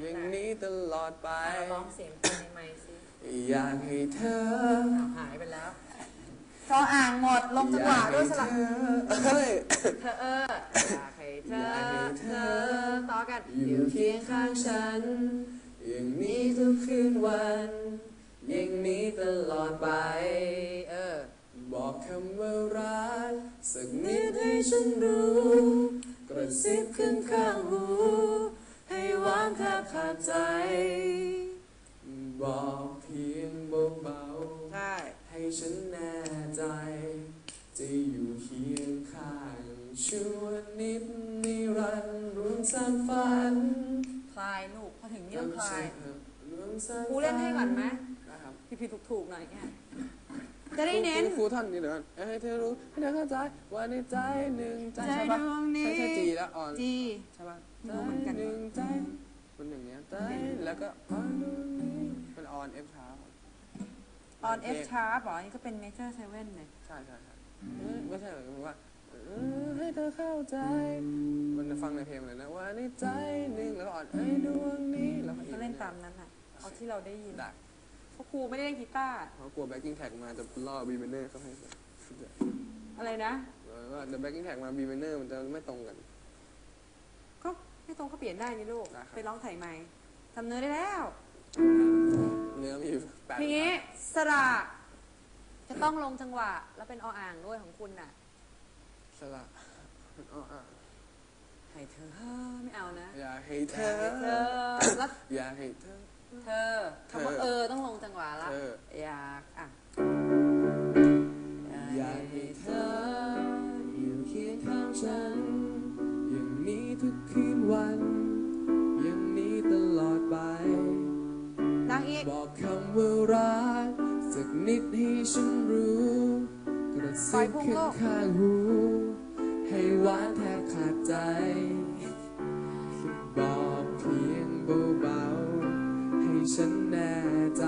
อย่างนี้ตลอดไปอะร้องเสียงคนในไมค์สิอยากให้เธออ้าวหายไปแล้วก็อ่างหมดลงจังหวะด้วยสลับอยากให้เธอเฮ้ย เธอเอออยากให้เธออยากให้เธเธออต่อกันอยู่เคียงข้างฉัน อย่างนี้ทุกคืนวัน อย่างนี้ตลอดไป เออ บอกคำว่ารักสักนิดให้ฉันรู้ กระซิบขึ้นข้างหูให้หวาน แทบขาดใจ บอกเพียงเบาใช่ๆให้ฉันแน่ใจ จะอยู่เคียงข้างชั่วนิดนิรันดร์รวมสร้างฝันคลายลูกพอถึงนี่ต้องคลายรวมสร้างครูเล่นให้ก่อนไหมนะครับพี่พี่ถูกๆหน่อยเนี่ยจะได้เน้นครูท่อนนี้เดี๋ยวก่อนให้เธอรู้ให้เธอเข้าใจว่าในใจหนึ่งใจใจใช่ปะดวงนี้ใช่ใช่จีแล้วอ่อนจีใช่ปะไม่รู้เหมือนกันใจหนึ่งใจมันอย่าง เงี้ยใจแล้วก็อ่อนดวงนี้เป็นออนเอฟชาร์ออน F sharp เหรออันนี่ก็เป็น major seven เลยใช่ใช่ใช่เอ้ยไม่ใช่หรอกผมว่าเออให้เธอเข้าใจ มันจะฟังในเพลงเลยนะว่าในใจหนึ่งแล้วก็อ่อนเอ้ยดวงนี้แล้วก็อีก็เล่นตามนั้นอะเอาที่เราได้ยินได้เพราะครูไม่ได้เล่นกีตาร์เพราะกลัวแบ็กกิ้งแท็กมาจะล่อบีเมเนอร์เข้าให้อะไรนะว่าเดี๋ยวแบ็กกิ้งแท็กมาบีเมเนอร์มันจะไม่ตรงกัน ก็ไม่ตรงก็เปลี่ยนได้นี่ลูกได้ครับ ไปร้องไถ่ใหม่ทำเนื้อได้แล้วเนื้อมีอยู่แปดทีนี้สระจะต้องลงจังหวะ แล้วเป็นออ่างด้วยของคุณน่ะสละอ๋ออะให้เธอไม่เอานะอยากให้เธเธออแล้วอยากให้เธอ เธอคำว่าเธอเออต้องลงจังหวะละเธออยากอะ บอกคำว่ารักสักนิดให้ฉันรู้กระซิบขึ้นข้างหู ให้หวานแทบขาดใจบอกเพียงเบาๆ ให้ฉันแน่ใจ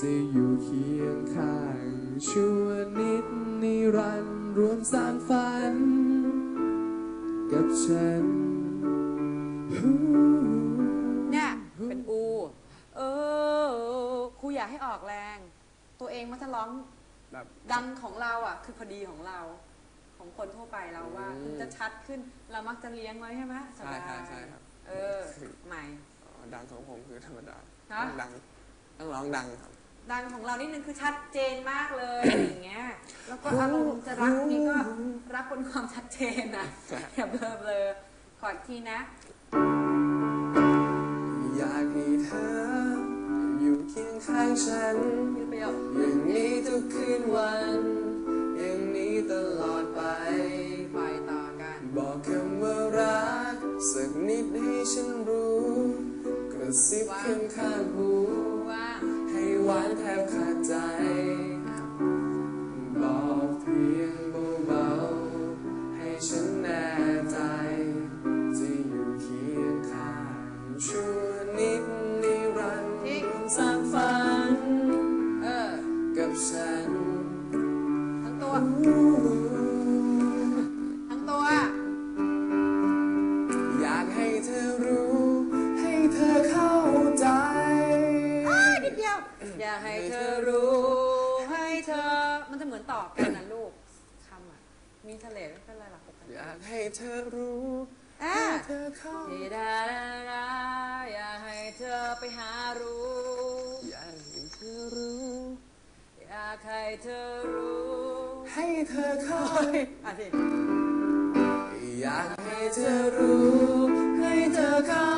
จะอยู่เคียงข้างชั่วนิดนิรันดร์รวมสร้างฝัน กับฉันเากให้ออกแรง ตัวเองมักจะร้องแบบ ดังของเราอะ คือพอดีของเรา ของคนทั่วไปเราว่าอืมมันจะชัดขึ้นเรามักจะเลี้ยงไว้ใช่ไหมสใช่บายใช่ใช่ครับ เออใหม่ อ๋อดังของผมคือธรรมดาฮะต้องดังต้องร้องดังครับ ดังของเรานิดนึงคือชัดเจนมากเลย อย่างเงี้ย แล้วก็อารมณ์จะรักนี่ก็รักบนความชัดเจนนะอย่าเบลอเบลอขออีกทีนะ ฉันอย่างนี้ทุกคืนวัน ให้เธอรู้ ให้เธอ มันจะเหมือนต่อกันนะลูกคำอะ มีทะเลไม่เป็นไรหรอกปกติอยากให้เธอรู้อะให้เธอเข้าที่ดาดาดาอย่าให้เธอไปหารู้ อยากให้เธอรู้ อยากให้เธอรู้ ให้เธอเข้าอะสิอยากให้เธอรู้ ให้เธอเข้า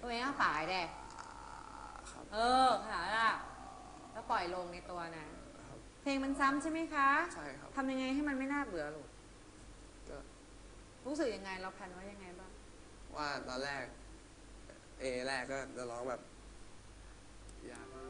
ตัวเองก็ขายแดครับเออขายละแล้วปล่อยลงในตัวนะ ครับเพลงมันซ้ำใช่ไหมคะใช่ครับ ทำยังไงให้มันไม่น่าเบื่อลูกก็รู้สึกยังไงเราแพลนไว้ยังไงบ้าง ว่าตอนแรก เอแรกก็จะร้องแบบ